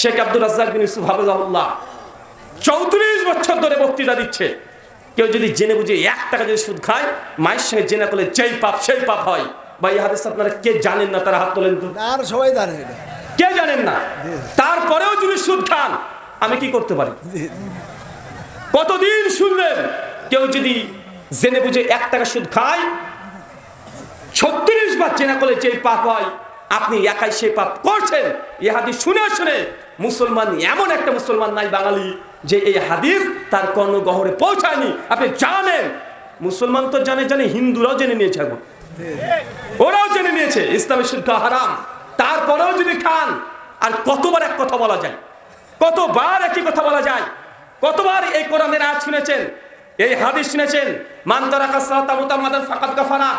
শেখ আব্দুল রাজ্জাক বিন ইউসুফ হাফিজাহুল্লাহ চৌত্রিশ বছর ধরে বক্তৃতা দিচ্ছে। কেউ যদি জেনে বুঝে এক টাকা যদি সুদ খায় মায়ের সঙ্গে জেনে করলে যেই পাপ সেই পাপ হয়। বা এই হাদিস আপনারা কে জানেন না? তারা হাত তোলেন তো। আর সবাই জানে কে জানেন না? তারপরেও যদি সুদ খান আমি কি করতে পারি? কতদিন শুনলেন? কেউ যদি জেনে বুঝে এক টাকা সুদ খায় ছত্রিশ বার চেনা করলে যে পাপ হয় আপনি একাই সে পাপ করছেন। এই হাদিস শুনে শুনে মুসলমান, এমন একটা মুসলমান নাই বাঙালি যে এই হাদিস তার কর্ণগহরে পৌঁছায়নি। আপনি জানেন, মুসলমান তো জানে জানে হিন্দুরাও জেনে নিয়েছে এখন। ওরাও জেনে নিয়েছে, ইসলামের শিক্ষা হারাম। তারপরেও যদি খান, আর কতবার এক কথা বলা যায়? কতবার একই কথা বলা যায়? কতবার এই কোরআনের আজ শুনেছেন, এই হাদিস শুনেছেন মান্তারা মুতামাদান ফাকাত কাফারা।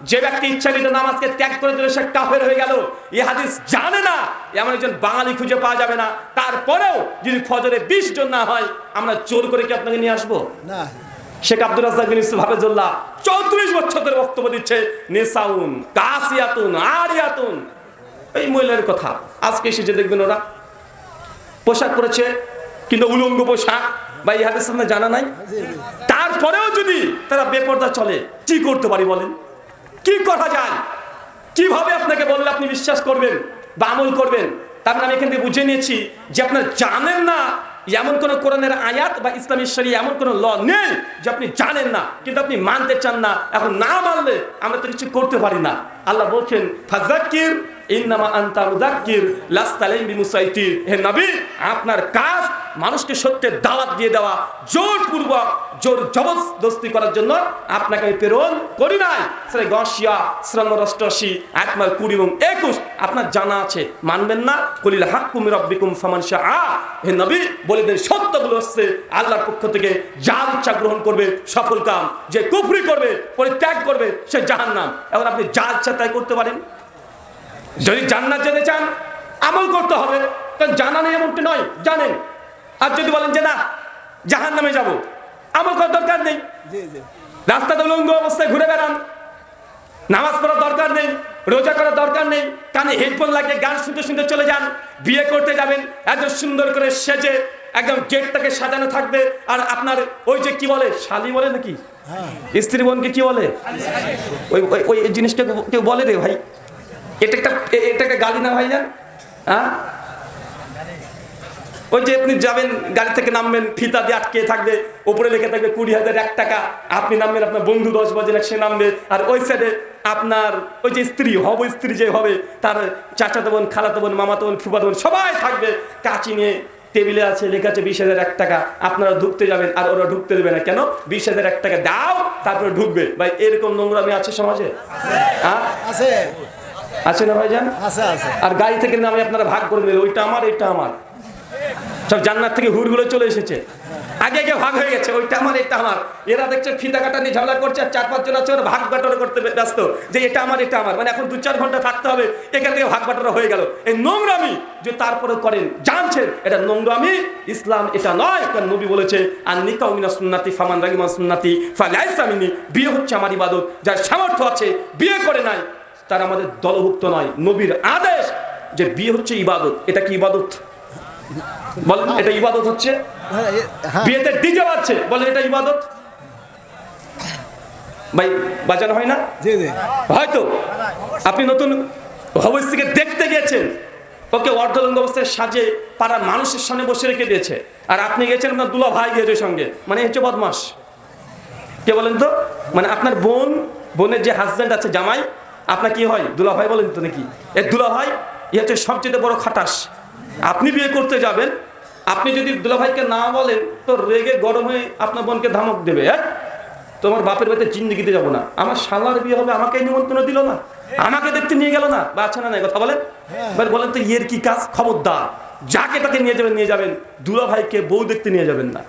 যে ব্যক্তি ইচ্ছাকৃত নামাজকে ত্যাগ করে দিল সে কাফের হয়ে গেল। এই হাদিস জানে না এমন একজন বাঙালি খুঁজে পাওয়া যাবে না। তারপরেও যদি ফজরে বিশ জন না হয় আমরা জোর করে কি আপনাকে নিয়ে আসব? না। শেখ আব্দুল রাজ্জাক বিন ইউসুফ হাফেজুল্লাহ চৌত্রিশ বছর ধরে বক্তব্য দিচ্ছে নেসাউন কাসিয়াতুন আরিয়াতুন। এই মহিলার কথা আজকে এসে যে দেখবেন ওরা। পোশাক পরেছে কিন্তু উলঙ্গ পোশাক। বা হাদিস আপনার জানা নাই? তারপরেও যদি তারা বেপর্দা চলে কি করতে পারি বলেন? কি করা যায় কীভাবে আপনাকে বললে আপনি বিশ্বাস করবেন বা আমল করবেন? তার মানে আমি এখান থেকে বুঝে নিয়েছি যে আপনার জানেন না এমন কোন কোরআনের আয়াত বা ইসলামী শরী এমন কোন ল নেই যে আপনি জানেন না, কিন্তু আপনি মানতে চান না। এখন না মানলে আমরা তো কিছু করতে পারি না। আল্লাহ বলছেন ফাজাক্কির ইন্নামা আনতা মুদাক্কির লাস্তালাইম বিমুসাইতির। হে নবী, আপনার কাজ মানুষকে সত্যের দাওয়াত দিয়ে দেওয়া জোরপূর্বক, জোর জবরদস্তি করার জন্য আপনাকে আমি প্রেরণ করি নাই। সেটা গসিয়া অষ্টআশি একমার কুড়ি এবং একুশ, আপনার জানা আছে, মানবেন না? কলিল হাক্কুম রব্বিকুম ফামান শাহ হে নবী, বলে দেন, সত্যগুলো হচ্ছে আল্লাহর পক্ষ থেকে যা ইচ্ছা গ্রহণ করবে, সফল কাম। যে কুফরি করবে, পরিত্যাগ করবে, সে জাহান্নাম। এখন আপনি যা ইচ্ছা তাই করতে পারেন। যদি জান্নাত যেতে চান, আমল করতে হবে। কারণ জানা নেই এমনটি নয়, জানেন। আর যদি বলেন যে না জাহান নামে যাব আমল করার দরকার নেই। রাস্তাতে উলঙ্গ অবস্থায় ঘুরে বেড়ান। নামাজ পড়ার দরকার নেই রোজা করার দরকার নেই কানে হেডফোন লাগিয়ে গান শুনতে শুনতে চলে যান বিয়ে করতে যাবেন একদম সুন্দর করে সেজে একদম গেটটাকে সাজানো থাকবে আর আপনার ওই যে কি বলে শালি বলে নাকি? স্ত্রী বোনকে কি বলে? ওই ওই- জিনিসটা কেউ বলে রে ভাই। এটা একটা এটা একটা গালি না ভাই যান হ্যাঁ? ওই যে আপনি যাবেন গাড়ি থেকে নামবেন ফিতা দিয়ে আটকে থাকবে উপরে লেখে থাকবে কুড়ি হাজার এক টাকা। আপনি নামবেন আপনার বন্ধু দশ বাজে না সে নামবে। আর ওই সাইডে আপনার ওই যে স্ত্রী হব স্ত্রী যে হবে তার চাচাতো বোন খালাতো বোন মামাতো বোন ফুফাতো বোন সবাই থাকবে। কাঁচি নিয়ে টেবিলে আছে লেখা আছে বিশ হাজার এক টাকা। আপনারা ঢুকতে যাবেন আর ওরা ঢুকতে দেবে না। কেন? বিশ হাজার এক টাকা দাও তারপরে ঢুকবে। ভাই এরকম নোংরামি আছে সমাজে? হ্যাঁ? আছে। আছে না ভাইজান? আছে আছে। আর গাড়ি থেকে নামে আপনারা ভাগ করে নেবেন ওইটা আমার এটা আমার। সব জান্নাত থেকে হুড়গুলো চলে এসেছে। আগে আগে ভাগ হয়ে গেছে, ওইটা আমার, এটা আমার। এরা দেখছে ফিতা কাটা নিয়ে ঝামেলা করছে, আর চার পাঁচজন আছে, ওরা ভাগ বাটোয়ারা করতে ব্যস্ত, যে এটা আমার এটা আমার। মানে এখন দু চার ঘণ্টা থাকতে হবে, এখান থেকে ভাগ বাটোয়ারা হয়ে গেল। এই নোংরামি যে তারপরে করেন, জানছেন, এটা নোংরামি, ইসলাম এটা নয়, কারণ নবী বলেছে আর নিকা উমিনা সুন্নাতি ফামান রাগিমান সুন্নাতি ফালাইসামিনী বিয়ে হচ্ছে আমার ইবাদত, যার সামর্থ্য আছে, বিয়ে করে নাই, তার আমাদের দলভুক্ত নয়, নবীর আদেশ যে বিয়ে হচ্ছে ইবাদত, এটা কি ইবাদত? বলেন এটা ইবাদত হচ্ছে? হ্যাঁ হ্যাঁ। বিয়েতে ডিজে বাজছে বলেন এটা ইবাদত? ভাই বাজানো হয় না? হয়তো। আপনি নতুন দেখতে গিয়েছেন। ওকে অর্ধলঙ্গ অবস্থায় সাজে পাড়ার মানুষের সামনে বসে রেখে দিয়েছে। আর আপনি গেছেন আপনার দুলা ভাই গিয়েছে সঙ্গে। মানে হচ্ছে বদমাস। কে বলেন তো? মানে আপনার বোন বোনের যে হাজব্যান্ড আছে জামাই আপনার কি হয়? দুলা ভাই বলেন তো নাকি? এ দুলা ভাই এ হচ্ছে সবচেয়ে বড় খাটাস। আপনি বিয়ে করতে যাবেন, আপনি যদি দুলা ভাইকে না বলেন, তো রেগে গরম হয়ে আপনার বোনকে ধমক দেবে হ্যাঁ? তোমার বাপের বাড়িতে জিন্দিগিতে যাব না। আমার শালার বিয়ে হবে, আমাকে নিমন্ত্রণ দিল না। আমাকে দেখতে নিয়ে গেল না। বা আছে না কথা বলেন। এবার বলেন তো, ইয়ের কি কাজ? খবরদার। যাকে তাকে নিয়ে যাবেন নিয়ে যাবেন। দুলা ভাইকে বউ দেখতে নিয়ে যাবেন না।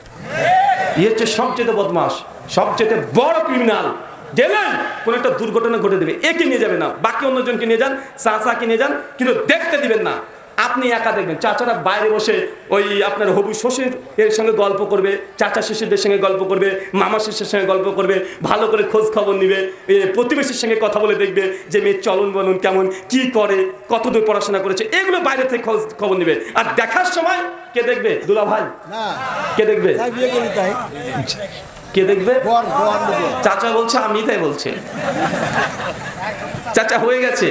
ইয়ে হচ্ছে সবচেয়ে বদমাস সবচেয়ে বড় ক্রিমিনাল গেলেন কোন একটা দুর্ঘটনা ঘটে দেবে। একে নিয়ে যাবে না। বাকি অন্যজনকে নিয়ে যান চাচাকে নিয়ে যান, কিন্তু দেখতে দিবেন না। আপনি একা দেখবেন। চাচারা বাইরে বসে ওই আপনার হবু শ্বশুর এর সঙ্গে গল্প করবে চাচা শিশুদের সঙ্গে গল্প করবে মামা শিশুর সঙ্গে গল্প করবে ভালো করে খোঁজ খবর নিবে প্রতিবেশীর সঙ্গে কথা বলে দেখবে যে মেয়ের চলন বলন কেমন কি করে কতদূর পড়াশোনা করেছে এগুলো বাইরে থেকে খোঁজ খবর নিবে। আর দেখার সময় কে দেখবে? দুলা ভাই কে দেখবে? কে দেখবে। চাচা বলছে আমি তাই বলছে। চাচা হয়ে গেছে।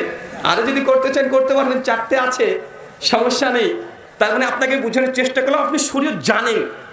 আরও যদি করতে চান করতে পারবেন চারটে আছে। সমস্যা নেই। তার মানে আপনাকে বোঝানোর চেষ্টা করলাম আপনি শরীর জানেন।